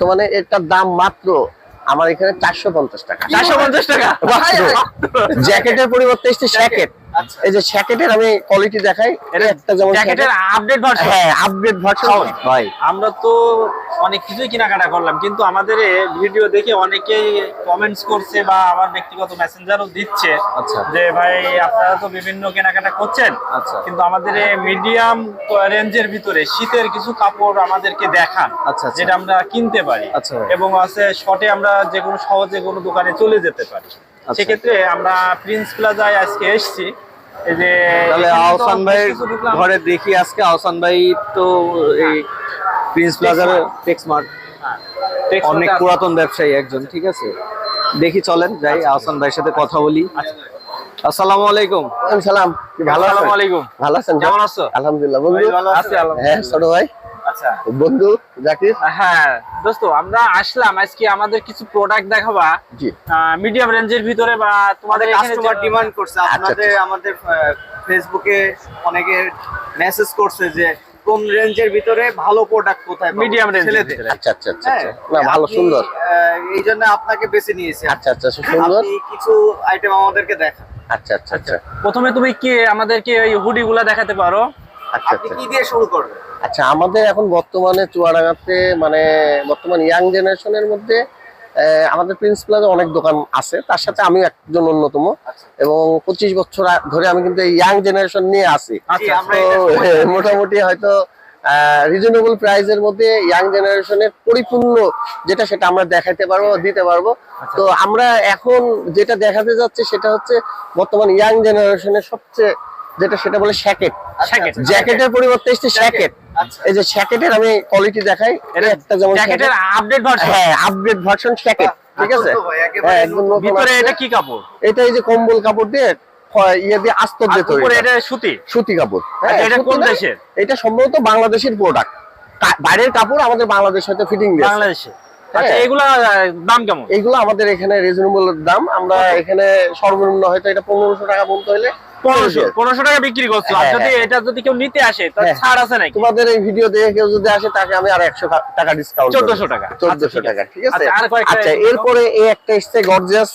বর্তমানে এটার দাম মাত্র আমার এখানে চারশো পঞ্চাশ টাকা। চারশো পঞ্চাশ টাকা? জ্যাকেটের পরিবর্তে এসছে শ্যাকেট। আচ্ছা। এই যে শ্যাকেটের আমি কোয়ালিটি দেখাই এটা একটা যেমন জ্যাকেটের আপডেট ভার্সন হ্যাঁ আপডেট ভার্সন ভাই। আমরা তো অনেক কিছুই কেনাকাটা করলাম কিন্তু আমাদের ভিডিও দেখে অনেকেই কমেন্টস করছে বা আমার ব্যক্তিগত মেসেঞ্জারও দিচ্ছে আচ্ছা। যে ভাই আপনারা তো বিভিন্ন কেনাকাটা করছেন আচ্ছা। কিন্তু আমাদের মিডিয়াম রেঞ্জের ভিতরে শীতের কিছু কাপড় আমাদেরকে দেখান আচ্ছা, আচ্ছা। যেটা আমরা কিনতে পারি আচ্ছা। এবং আছে শর্টে আমরা যে কোনো সহজে কোনো দোকানে চলে যেতে পারি। সেক্ষেত্রে আমরা প্রিন্স প্লাজায় আজকে এসেছি যে তাহলে আহসান ভাই ঘরে দেখি আজকে আহসান ভাই তো এই প্রিন্স প্লাজার টেক্সমার্ট অনেক পুরাতন ব্যবসায়ী একজন ঠিক আছে? দেখি চলেন যাই আহসান ভাইয়ের সাথে কথা বলি। আচ্ছা। আসসালামু আলাইকুম। ওয়ালাইকুম সালাম। কি ভালো আছেন? আসসালামু আলাইকুম। ভালো আছেন কেমন আছো? আলহামদুলিল্লাহ বন্ধু? ভালো আছি, আলহামদুলিল্লাহ। হ্যাঁ ছোট ভাই। আচ্ছা। বন্ধু জাকির? হ্যাঁ দোস্ত আমরা আসলাম আজকে আমাদের কিছু প্রোডাক্ট দেখাবা। জি। মিডিয়াম রেঞ্জের ভিতরে বা তোমাদের কাস্টমার ডিমান্ড করছে। আচ্ছা, আপনাদের আচ্ছা। আমাদের ফেসবুকে অনেকে মেসেজ করছে যে কোন রেঞ্জের ভিতরে ভালো প্রোডাক্ট কোথায় range এর আচ্ছা আচ্ছা আচ্ছা হ্যাঁ, আচ্ছা। না ভালো সুন্দর। আহ, এই জন্য আপনাকে বেছে নিয়েছি আচ্ছা আচ্ছা সুন্দর। কিছু আইটেম আমাদেরকে দেখান। আচ্ছা আচ্ছা আচ্ছা। প্রথমে তুমি কি আমাদেরকে ওই হুডি গুলা দেখাতে পারো? আচ্ছা আপনি আচ্ছা। কি দিয়ে শুরু করবেন? আচ্ছা আমাদের এখন বর্তমানে চুয়াডাঙ্গাতে মানে বর্তমান ইয়াং জেনারেশনের মধ্যে আমাদের প্রিন্স প্লাজা অনেক দোকান আছে। তার সাথে আমি একজন অন্যতম। আচ্ছা। এবং পঁচিশ বছর ধরে আমি কিন্তু ইয়াং জেনারেশন নিয়ে আসি আচ্ছা মোটামুটি হয়তো রিজনেবল প্রাইসের মধ্যে ইয়াং জেনারেশনের পরিপূর্ণ যেটা সেটা আমরা দেখাতে পারব দিতে পারব। আচ্ছা। তো আমরা এখন যেটা দেখাতে যাচ্ছে সেটা হচ্ছে বর্তমান ইয়াং জেনারেশনের সবচেয়ে যেটা সেটা বলে শ্যাকেট। জ্যাকেটের পরিবর্তে এসছে শ্যাকেট। আচ্ছা এই যে শ্যাকেটের আমি কোয়ালিটি দেখাই এটা একটা যেমন জ্যাকেটের আপডেট ভার্সন হ্যাঁ আপগ্রেড ভার্সন শ্যাকেট ঠিক আছে? হ্যাঁ ভিতরে এটা কি কাপড়? এটা এই যে কম্বল কাপড় দিয়ে ইয়ে দিয়ে আস্তর দিয়ে তৈরি এটা সুতি? সুতি কাপড়। হ্যাঁ, আচ্ছা, এটা কোন দেশের? এটা সম্ভবত বাংলাদেশের প্রোডাক্ট বাইরের কাপড় আমাদের বাংলাদেশ হয়তো ফিটিং বাংলাদেশে। আচ্ছা হ্যাঁ। এগুলা দাম কেমন? এইগুলো আমাদের এখানে রিজনেবল দাম। আমরা এখানে সর্বনিম্ন হয়তো এটা পনেরোশো টাকা বলতে হলে পনেরোশো। পনেরোশো টাকা বিক্রি করছ। আর হ্যাঁ, যদি হ্যাঁ। এটা যদি কেউ নিতে আসে হ্যাঁ। ছাড় আছে নাকি? তোমাদের এই ভিডিও দেখে কেউ যদি আসে তাকে আমি আর একশো টাকা ডিসকাউন্ট 1400 টাকা। চোদ্দশো টাকা ঠিক আছে? আচ্ছা, আর কয়েকটা এরকম? এরপরে এই একটা এসছে গর্জিয়াস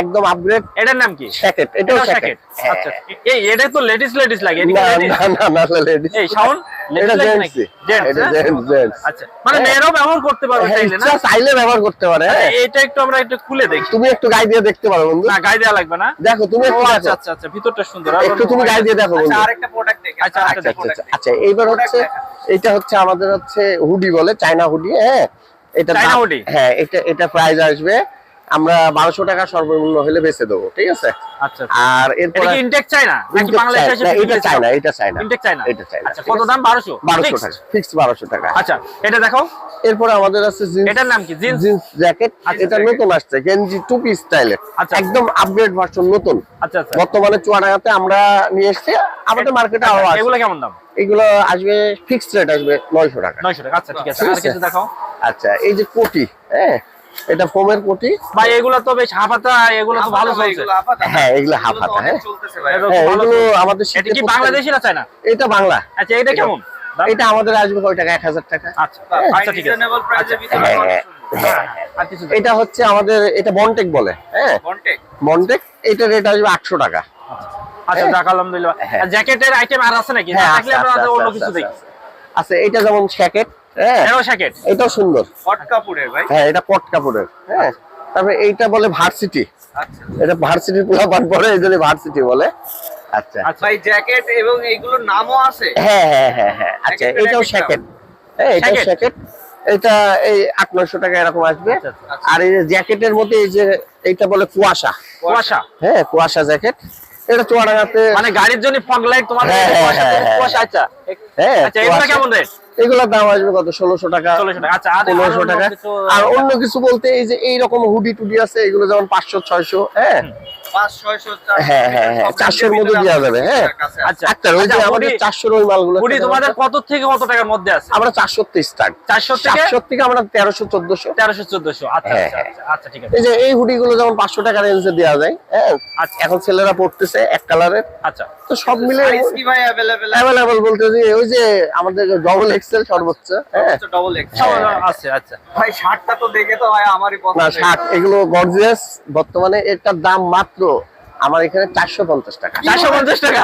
একদম আপগ্রেড এটার নাম কি? শ্যাকেট এটাও এটাও শ্যাকেট আচ্ছা এই এটা তো লেডিস লেডিস লাগে। না না না না না এই শাওন এটা জেন্টস এটা জেন্টস জেন্টস আচ্ছা মানে হ্যাঁ। মেয়েরাও ব্যবহার করতে পারবে চাইলে না? চাইলে ব্যবহার করতে পারে হ্যাঁ। এটা একটু আমরা একটু খুলে দেখি। তুমি একটু গায়ে দিয়ে দেখতে পারো বন্ধু। না গায়ে দেওয়া লাগবে না। দেখো তুমি আচ্ছা আচ্ছা আচ্ছা ভিতরটা সুন্দর একটু তুমি গায়ে দিয়ে দেখো আচ্ছা আচ্ছা, আচ্ছা আচ্ছা আচ্ছা এইবার হচ্ছে এটা হচ্ছে আমাদের হচ্ছে হুডি বলে চায়না হুডি হ্যাঁ? এটা চায়না দাম- হ্যাঁ এটা এটা প্রাইস আসবে। আমরা বারোশো টাকা সর্বনিম্ন হলে বেঁচে দেবো ঠিক আছে? আচ্ছা আর এটা এরপর ইনটেক চাই না না, এটা চাই না এটা চাই না ইনটেক চাই না এটা চাই না আচ্ছা কত দাম? 1200 বারোশো টাকা ফিক্স বারোশো টাকা। আচ্ছা এটা দেখো এরপরে আমাদের আছে এটার নাম কি? জিন্স? জিন্স জ্যাকেট আচ্ছা, এটা নতুন আসছে গেঞ্জি টু পিস স্টাইলের আচ্ছা। একদম আপগ্রেড ভার্সন নতুন। আচ্ছা আচ্ছা। বর্তমানে চুয়াডাঙ্গাতে আমরা নিয়ে এসেছি আমাদের মার্কেটে আরও আছে। এগুলো কেমন দাম? এগুলো আসবে ফিক্সড রেট আসবে নয়শো টাকা। 900 টাকা। আচ্ছা ঠিক আছে। আর কিছু দেখাও। আচ্ছা এই যে কোটি হ্যাঁ? এটা ফোমের কোটি। ভাই এগুলো তো বেশ হাফাতা এগুলো তো ভালো চলছে। হ্যাঁ, এগুলো হাফাতা, হ্যাঁ। চলতেছে ভাই। এটা তো হ্যাঁ এগুলো আমাদের এটা কি বাংলাদেশি না চায় না এটা বাংলা। আচ্ছা এটা কেমন? এটা আমাদের আসবে কয় টাকা? এক হাজার টাকা। আচ্ছা আচ্ছা ঠিক আছে। ভিতরে হ্যাঁ, হ্যাঁ, দেখাও। এটা হচ্ছে আমাদের এটা বনটেক বলে হ্যাঁ। Contact? বনটেক এটা রেট আসবে আটশো টাকা। আচ্ছা যাক আলহামদুলিল্লাহ হ্যাঁ। জ্যাকেটের আইটেম আর আছে নাকি? হ্যাঁ থাকলে আমরা অন্য কিছু দেখি। আছে। আচ্ছা এটা যেমন জ্যাকেট হ্যাঁ। এটাও সুন্দর। হট কাপড়ের ভাই। হ্যাঁ এটা কট কাপড়ের। হ্যাঁ। তারপরে এইটা বলে ভার্সিটি। আচ্ছা। এটা ভার্সিটির পোলাপান পরে এই জন্য ভার্সিটি বলে। আচ্ছা। আচ্ছা। ভাই জ্যাকেট এবং এইগুলোর নামও আছে? হ্যাঁ হ্যাঁ হ্যাঁ হ্যাঁ। আচ্ছা এটাও শ্যাকেট হ্যাঁ এটাও? শ্যাকেট এটা এই আট নয়শো টাকা এরকম আসবে। আচ্ছা, আচ্ছা। আর এই জ্যাকেটের মধ্যে এই যে এইটা বলে কুয়াশা। কুয়াশা? হ্যাঁ কুয়াশা জ্যাকেট এটা চুয়াডাঙ্গাতে মানে গাড়ির জন্য ফগ লাইট তোমার হ্যাঁ, হ্যাঁ, কুয়াশা। হ্যাঁ, হ্যাঁ। আচ্ছা। হ্যাঁ আচ্ছা কুয়াশা। কেমন রেট এগুলোর দাম আসবে কত? ষোলোশো টাকা 1600 টাকা। আচ্ছা, আর- অন্য কিছু- আর অন্য কিছু বলতে এই যে এইরকম হুডি টুডি আছে এগুলো যেমন পাঁচশো ছয়শো হ্যাঁ? হ্যাঁ হ্যাঁ হ্যাঁ চারশোর মধ্যে দেওয়া যাবে হ্যাঁ। আচ্ছা। আচ্ছা ওই যে আমাদের হুডি- চারশোর ওই মালগুলো তোমাদের কত থেকে কত টাকার মধ্যে আছে? আমরা চারশো স্টার্ট 400 চারশো থেকে? আমরা তেরোশো চোদ্দশো। তেরোশো চোদ্দশো। আচ্ছা ঠিক আছে। এই যে এই হুডি গুলো যেমন পাঁচশো টাকা রেঞ্জে দেওয়া যায় হ্যাঁ? এখন ছেলেরা পড়তেছে এক কালারের আচ্ছা। তো সব মিলে অ্যাভেলেবেল বলতে যে ওই যে আমাদের ডবল এক্সেল সর্বোচ্চ হ্যাঁ? ডবল এক্স হ্যাঁ। আছে আচ্ছা ভাই শার্টটা তো দেখে তো ভাই আমারই না পছন্দ। শার্ট এগুলো গর্জিয়াস বর্তমানে এটার দাম মাত্র আমার এখানে চারশো পঞ্চাশ টাকা। চারশো পঞ্চাশ টাকা?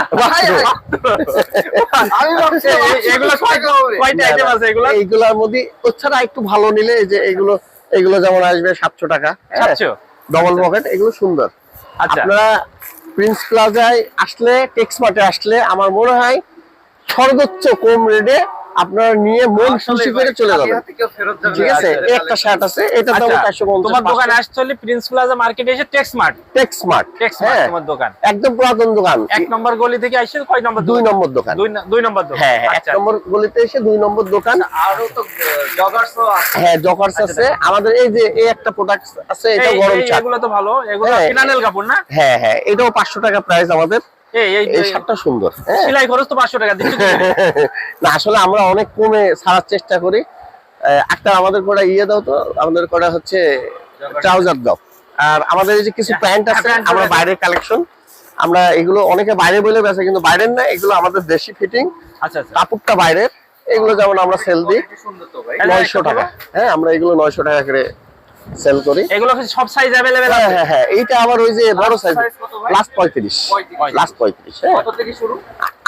এইগুলোর মধ্যে ওছাড়া একটু ভালো নিলে যে এগুলো এগুলো যেমন আসবে সাতশো টাকা ডবল পকেট এগুলো সুন্দর। আচ্ছা। আপনারা প্রিন্স প্লাজায় আসলে টেক্স মার্টে আসলে আমার মনে হয় সর্বোচ্চ কম রেটে আপনারা নিয়ে মন খুশি করে চলে যাবেন। ঠিক আছে? আচ্ছা, একটা শার্ট আছে এটা দাম আচ্ছা, চারশো তোমার দোকানে আসতে হলে প্রিন্স প্লাজা মার্কেটে এসে tex mart tex mart tex mart হ্যাঁ। তোমার দোকান। একদম পুরাতন দোকান। এক নম্বর গলি থেকে আসছে কয় নম্বর দুই নম্বর দোকান। দুই নম্বর দোকান। হ্যাঁ হ্যাঁ এক আচ্ছা। নম্বর গলিতে এসে দুই নম্বর দোকান। আরও তো জগার্সও আছে। হ্যাঁ জকার্স আছে। আমাদের এই যে এই একটা প্রোডাক্ট আছে এটা গরম চা এগুলো তো ভালো। এগুলো হ্যাঁ। ফিনানেল কাপড় না? হ্যাঁ হ্যাঁ এটাও পাঁচশো টাকা প্রাইস আমাদের। এই এই এই শার্টটা সুন্দর হ্যাঁ। সেলাই খরচ তো পাঁচশো টাকা দিচ্ছি না আসলে আমরা অনেক কমে ছাড়ার চেষ্টা করি। একটা আমাদের কটা ইয়ে দাও তো আমাদের কটা হচ্ছে ট্রাউজার দাও। আর আমাদের এই যে কিছু প্যান্ট আছে আমরা বাইরের কালেকশন। আমরা এগুলো অনেকে বাইরে বলে বেছে কিন্তু বাইরের না এগুলো আমাদের দেশি ফিটিং আচ্ছা আচ্ছা। কাপড়টা বাইরের। এগুলো যেমন আমরা সেল দিই নয়শো টাকা। হ্যাঁ আমরা এগুলো নয়শো টাকা করে সেল করি। এগুলো সব সাইজ হ্যাঁ আছে? হ্যাঁ হ্যাঁ এইটা আবার ওই যে বড় সাইজ পঁয়ত্রিশ। 35 লাস্ট পঁয়ত্রিশ হ্যাঁ। কত থেকে শুরু?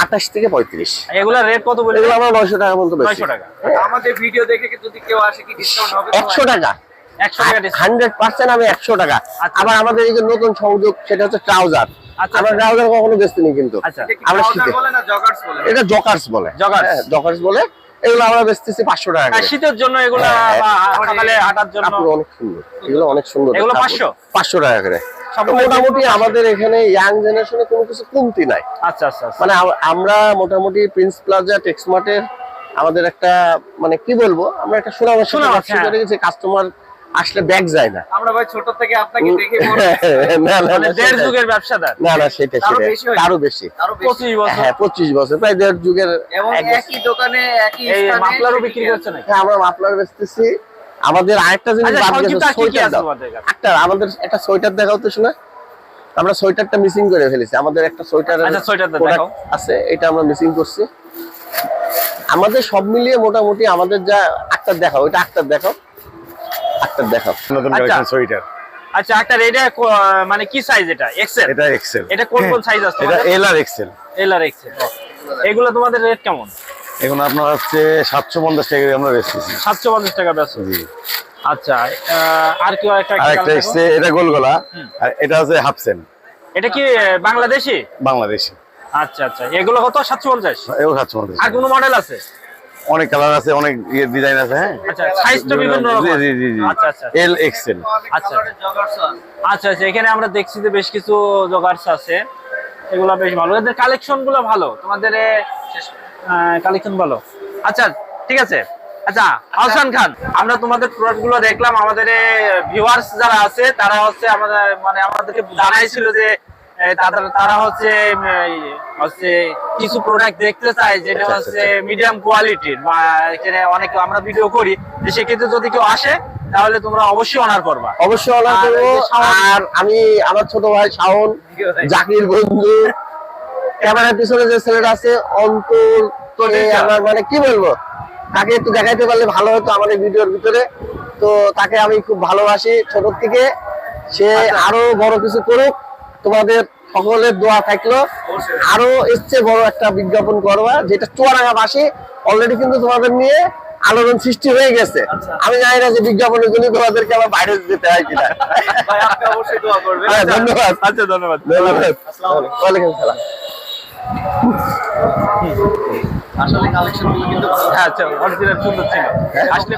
আঠাশ থেকে পঁয়ত্রিশ। এগুলা রেট কত বলে এগুলো আমরা নয়শো টাকা পর্যন্ত বেশি। 900 টাকা। আমাদের ভিডিও দেখে কি যদি কেউ আসে কি ডিসকাউন্ট হবে তো একশো ভাই? টাকা। হান্ড্রেড পার্সেন্ট আমি একশো টাকা। আচ্ছা। আবার আমাদের এই যে নতুন সংযোগ সেটা হচ্ছে ট্রাউজার। আচ্ছা, আমরা আচ্ছা। ট্রাউজার কখনো বেচতিনি কিন্তু। আচ্ছা। এটা কি আমরা বলে না জগার্স এটা জকার্স বলে। Joggers। জকার্স বলে। এগুলো আমরা বেচতেছি পাঁচশো টাকা শীতের জন্য এগুলা হ্যাঁ, হ্যাঁ। সকালে হাঁটার জন্য অনেক সুন্দর এগুলো অনেক সুন্দর এগুলো। 500? পাঁচশো টাকা করে মোটামুটি আমাদের এখানে ইয়াং জেনারেশনে কোনো কিছু কমতি নাই আচ্ছা আচ্ছা আচ্ছা। মানে আমরা মোটামুটি প্রিন্স প্লাজা টেক্সমার্টের আমাদের একটা মানে কি বলব আমরা একটা। করে গেছি কাস্টমার আসলে ব্যাগ যায় না। আমরা ভাই ছোট থেকে আপনাকে দেখে বড়। না না মানে না, দেড় যুগের ব্যবসাদার। না না সেটা সেটা আরও বেশি আরও বেশি। পঁচিশ বছর। হ্যাঁ পঁচিশ বছর। প্রায় দেড় যুগের এবং একই দোকানে একই স্থানে। মাফলারও বিক্রি কি করছে আছে? নাকি? হ্যাঁ আমরা মাফলার বেচতেছি। আমাদের আরেকটা জিনিস আচ্ছা বাদ গেছে সোয়েটার দাও। একটা আমাদের একটা সোয়েটার দেখাও তো শোনা। আমরা সোয়েটারটা মিসিং করে ফেলেছি। আমাদের একটা সোয়েটার আচ্ছা, সোয়েটারটা দেখাও। আছে এটা আমরা মিসিং করছি। আমাদের সব মিলিয়ে মোটামুটি আমাদের যা আক্তার দেখাও ওইটা আক্তার দেখাও। আক্তার দেখাও। নতুন আচ্ছা। কালেকশন সোয়েটার আচ্ছা একটা এটা মানে কি সাইজ এটা? এক্সেল এটা এক্সেল এটা কোন কোন সাইজ আছে? এটা এল আর এক্সেল এল আর এক্সেল এগুলো তোমাদের রেট কেমন? এখন আপনার হচ্ছে সাতশো পঞ্চাশ টাকা আমরা বেচতেছি। সাতশো পঞ্চাশ টাকা বেচো। জি। আচ্ছা আর কি একটা আর এসছে এটা গোল আর এটা কি বাংলাদেশি? বাংলাদেশি। আচ্ছা আচ্ছা। এগুলো কত? সাতশো পঞ্চাশ? সাতশো পঞ্চাশ। আর কোনো মডেল আছে? অনেক কালার আছে অনেক ইয়ে ডিজাইন আছে হ্যাঁ? আচ্ছা বিভিন্ন রকম জি জি জি জি আচ্ছা আচ্ছা এল এক্সেল আচ্ছা। আচ্ছা আচ্ছা এখানে আমরা দেখছি যে বেশ কিছু জগার্স আছে। এগুলো বেশ ভালো। এদের কালেকশনগুলো ভালো। তোমাদের কালেকশন ভালো। আচ্ছা ঠিক আছে। আচ্ছা আহসান খান আমরা তোমাদের প্রোডাক্টগুলো দেখলাম। আমাদের ভিউয়ার্স যারা আছে তারা হচ্ছে আমাদের মানে আমাদেরকে জানাইছিল যে এ, তাদের তারা হচ্ছে হচ্ছে কিছু প্রোডাক্ট দেখতে চায় যেটা আচ্ছা, হচ্ছে মিডিয়াম কোয়ালিটির বা এখানে অনেক আমরা ভিডিও করি যে সেক্ষেত্রে যদি কেউ আসে তাহলে তোমরা অবশ্যই অনার করবা। অবশ্যই অর্ডার আর করব। আর আমি আমার ছোট ভাই শাওন জাকির বন্ধু। ক্যামেরার পিছনে যে ছেলেটা আছে অন্তর তো আমার মানে কি বলব? তাকে একটু দেখাইতে পারলে ভালো হতো আমাদের ভিডিওর ভিতরে। তো তাকে আমি খুব ভালোবাসি ছোট থেকে। সে আচ্ছা। আরও বড় কিছু করুক। তোমাদের সকলের দোয়া থাকল। আরও এসছে বড় একটা বিজ্ঞাপন করবা যেটা চুয়াডাঙ্গা পাশে অলরেডি কিন্তু তোমাদের নিয়ে আলোড়ন সৃষ্টি হয়ে গেছে। আচ্ছা। আমি জানি না যে বিজ্ঞাপনের জন্য তোমাদেরকে আবার বাইরে যেতে হয় কিনা। হ্যাঁ, ধন্যবাদ। আচ্ছা ধন্যবাদ। ধন্যবাদ। ওয়ালাইকুম সালাম। আসলে কালেকশনগুলো কিন্তু হ্যাঁ আচ্ছা অরিজিনাল সুন্দর ছিল। আসলে